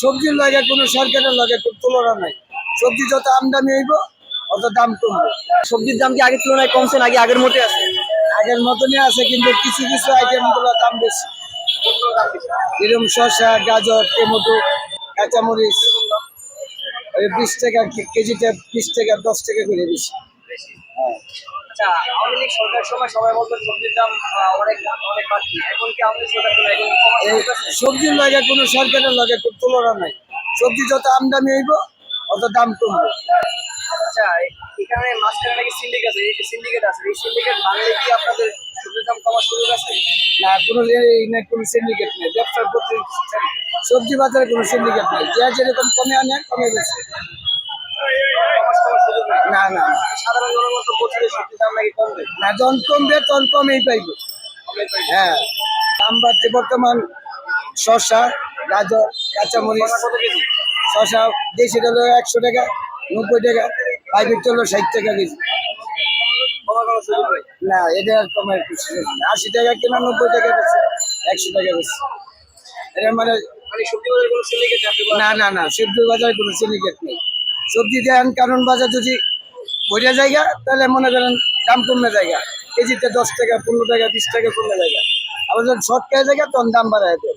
সবজির লাগে কোনো সরকারের লাগে কোনো তুলনা নাই। সবজি যত আমদানি হইব, অত দাম কমবে। সবজির দাম কি আগের তুলনায় কমছে নাকি আগের মতোই আছে? আগের মতনই আছে, কিন্তু কিছু কিছু আইটেমগুলো দাম বেশি। এরকম শসা, গাজর, টমেটো, কাঁচামরিচ বিশ টাকা কেজিতে বিশ টাকা, দশ টাকা করে বেশি। আচ্ছা আওয়ামী লীগ সরকার সময় সবাই বলতো সবজির দাম অনেক অনেক বাড়তি। এখন কি আওয়ামী সরকার? সবজির লাগে কোনো সরকারের লাগে কোনো তুলনা নাই। সবজি যত আমদানি হইব অত দাম কমবে। আচ্ছা এখানে মাঝখানে নাকি সিন্ডিকেট আছে এই সিন্ডিকেট আছে এই সিন্ডিকেট ভাঙলে কি আপনাদের সবজির দাম কমার সুযোগ আছে? না কোনো এই কোনো সিন্ডিকেট নেই ব্যবসার প্রতি সবজি বাজারে কোনো সিন্ডিকেট নেই। যে যেরকম কমে আনে কমে বেশি না না। সাধারণ জনগণ তো বলছে যে দাম নাকি কমবে? না যখন কমবে তখন কমেই পাইব। হ্যাঁ। দাম বাড়ছে বর্তমান শসা গাজর কাঁচামরিচ। শসা দেশি হলো একশো টাকা নব্বই টাকা প্রাইভেট হলো ষাট টাকা কেজি। না এটা আর কমের আশি টাকা কিনা নব্বই টাকা বেশি একশো টাকা বেশি। এটা মানে মানে সবজি না না না সবজি বাজারে কোনো সিন্ডিকেট নেই। সবজি দেন কারণ বাজার যদি ভরিয়া জায়গা, তাহলে মনে করেন দাম কমে জায়গা। কেজিতে দশ টাকা, পনেরো টাকা, বিশ টাকা কমে জায়গা আবার যখন শর্ট খেয়ে জায়গা, তখন দাম বাড়ায় দেয়।